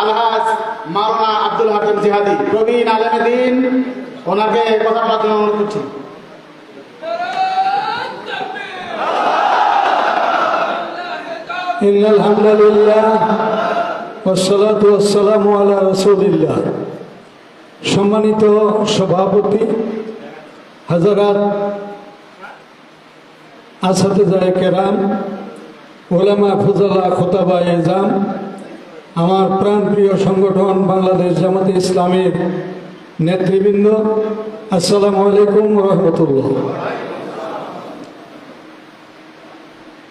আলহাজ মাওলানা আব্দুল হাকিম জিহাদি প্রবীণ আলেমে দিন ওনাকে কথা বলার জন্য অনুরোধ করছি إن الحمد لله والصلاة والسلام على رسول الله সম্মানিত সভাপতি হাজারাত আসাদে কেরাম ওলামা ফজলা খোতাবা এজাম আমার প্রাণপ্রিয় সংগঠন বাংলাদেশ জামাতে ইসলামের নেতৃবৃন্দ, আসসালামু আলাইকুম রহমতুল্লাহ।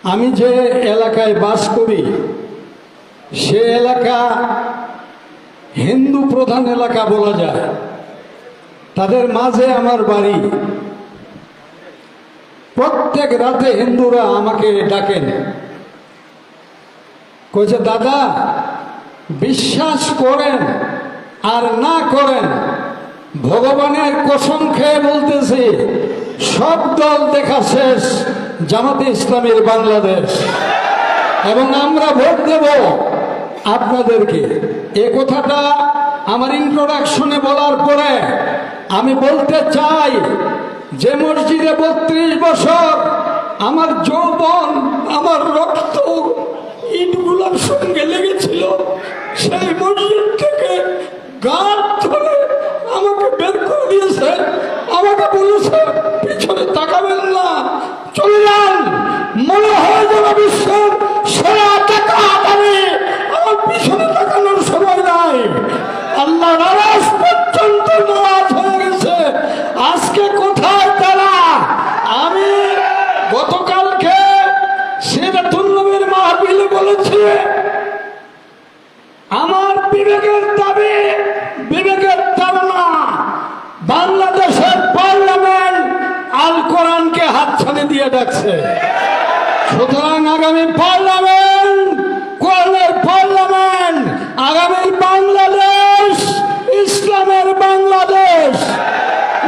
আমি যে এলাকায় বাস করি, সে এলাকা হিন্দু প্রধান এলাকা বলা যায়। তাদের মাঝে আমার বাড়ি। প্রত্যেক রাতে হিন্দুরা আমাকে ডাকেন। কয়েছে দাদা বিশ্বাস করেন আর না করেন, ভগবানের কসম খেয়ে বলতেছি, সব দল দেখা শেষ, জামাতে ইসলামের বাংলাদেশ। এবং আমরা ভোট দেব আপনাদেরকে। এ কথাটা আমার ইন্ট্রোডাকশনে বলার পরে আমি বলতে চাই যে মসজিদে বত্রিশ বছর আমার যৌবন, আমার বলেছে পিছনে তাকাবেন না। চললাম মনে হয় যেন বিশ্বের সেরা টাকা আমি আমার পিছনে তাকানোর সময় নাই। আল্লাহ নারাজ পর্যন্ত নারাজ হয়ে গেছে। আজকে কোথায় তারা? আমি গতকালকে সিরাতুল্নবীর মাহফিলে বলেছি, আমার বিবেকের দাবি দিয়ে ডাকছে। সুতরাং আগামী পার্লামেন্ট কোরআনের পার্লামেন্ট, আগামী বাংলাদেশ, ইসলামের বাংলাদেশ।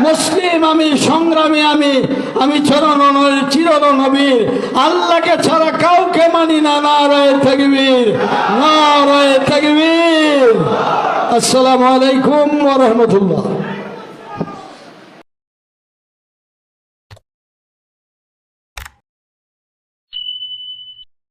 মুসলিম আমি, সংগ্রামী আমি আমি চরণ চিরন নবীর আল্লাহকে ছাড়া কাউকে মানি না না রয়ে থাকবীর না রয়ে থাকবীর আসসালামু আলাইকুম রাহমাতুল্লাহ।